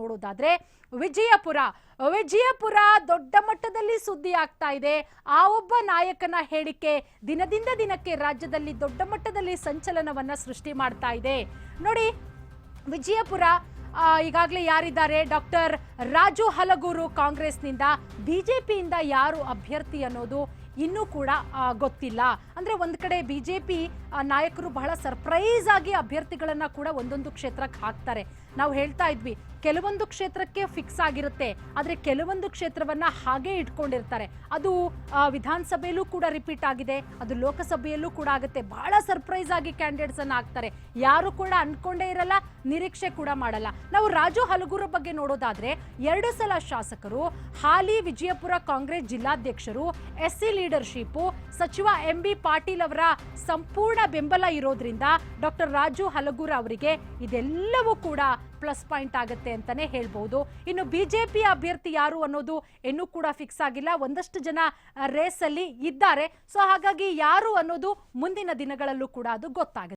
ನೋಡೋದಾದ್ರೆ ವಿಜಯಪುರ. ವಿಜಯಪುರ ದೊಡ್ಡ ಮಟ್ಟದಲ್ಲಿ ಸುದ್ದಿ ಆಗ್ತಾ ಇದೆ. ಆ ಒಬ್ಬ ನಾಯಕನ ಹೇಳಿಕೆ ದಿನದಿಂದ ದಿನಕ್ಕೆ ರಾಜ್ಯದಲ್ಲಿ ದೊಡ್ಡ ಮಟ್ಟದಲ್ಲಿ ಸಂಚಲನವನ್ನ ಸೃಷ್ಟಿ ಮಾಡ್ತಾ ಇದೆ. ನೋಡಿ, ವಿಜಯಪುರ ಈಗಾಗಲೇ ಯಾರಿದ್ದಾರೆ? ಡಾಕ್ಟರ್ ರಾಜು ಹಲಗೂರು ಕಾಂಗ್ರೆಸ್ನಿಂದ ಬಿಜೆಪಿಯಿಂದ ಯಾರು ಅಭ್ಯರ್ಥಿ ಅನ್ನೋದು ಇನ್ನೂ ಕೂಡ ಗೊತ್ತಿಲ್ಲ. ಅಂದರೆ ಒಂದು ಕಡೆ ಬಿ ಜೆ ಪಿ ನಾಯಕರು ಬಹಳ ಸರ್ಪ್ರೈಸ್ ಆಗಿ ಅಭ್ಯರ್ಥಿಗಳನ್ನು ಕೂಡ ಒಂದೊಂದು ಕ್ಷೇತ್ರಕ್ಕೆ ಹಾಕ್ತಾರೆ. ನಾವು ಹೇಳ್ತಾ ಇದ್ವಿ ಕೆಲವೊಂದು ಕ್ಷೇತ್ರಕ್ಕೆ ಫಿಕ್ಸ್ ಆಗಿರುತ್ತೆ. ಆದರೆ ಕೆಲವೊಂದು ಕ್ಷೇತ್ರವನ್ನ ಹಾಗೆ ಇಟ್ಕೊಂಡಿರ್ತಾರೆ. ಅದು ವಿಧಾನಸಭೆಯಲ್ಲೂ ಕೂಡ ರಿಪೀಟ್ ಆಗಿದೆ. ಅದು ಲೋಕಸಭೆಯಲ್ಲೂ ಕೂಡ ಆಗುತ್ತೆ. ಬಹಳ ಸರ್ಪ್ರೈಸ್ ಆಗಿ ಕ್ಯಾಂಡಿಡೇಟ್ಸ್ ಅನ್ನ ಹಾಕ್ತಾರೆ. ಯಾರು ಕೂಡ ಅನ್ಕೊಂಡೇ ಇರಲ್ಲ, ನಿರೀಕ್ಷೆ ಕೂಡ ಮಾಡಲ್ಲ. ನಾವು ರಾಜು ಹಲಗೂರ ಬಗ್ಗೆ ನೋಡೋದಾದ್ರೆ, ಎರಡು ಸಲ ಶಾಸಕರು, ಹಾಲಿ, ವಿಜಯಪುರ ಕಾಂಗ್ರೆಸ್ ಜಿಲ್ಲಾಧ್ಯಕ್ಷರು ಎಸ್ ಲೀಡರ್ಶಿಪ್ ಸಚಿವ ಎಂ ಬಿ ಪಾಟೀಲ್ ಅವರ ಸಂಪೂರ್ಣ ಬೆಂಬಲ ಇರೋದ್ರಿಂದ ಡಾಕ್ಟರ್ ರಾಜು ಹಲಗೂರ ಅವರಿಗೆ ಇದೆಲ್ಲವೂ ಕೂಡ ಪ್ಲಸ್ ಪಾಯಿಂಟ್ ಆಗುತ್ತೆ ಅಂತಾನೆ ಹೇಳ್ಬಹುದು ಇನ್ನು ಬಿಜೆಪಿ ಅಭ್ಯರ್ಥಿ ಯಾರು ಅನ್ನೋದು ಇನ್ನೂ ಕೂಡ ಫಿಕ್ಸ್ ಆಗಿಲ್ಲ. ಒಂದಷ್ಟು ಜನ ರೇಸ್ ಅಲ್ಲಿ ಇದ್ದಾರೆ. ಸೊ ಹಾಗಾಗಿ ಯಾರು ಅನ್ನೋದು ಮುಂದಿನ ದಿನಗಳಲ್ಲೂ ಕೂಡ ಅದು ಗೊತ್ತಾಗುತ್ತೆ.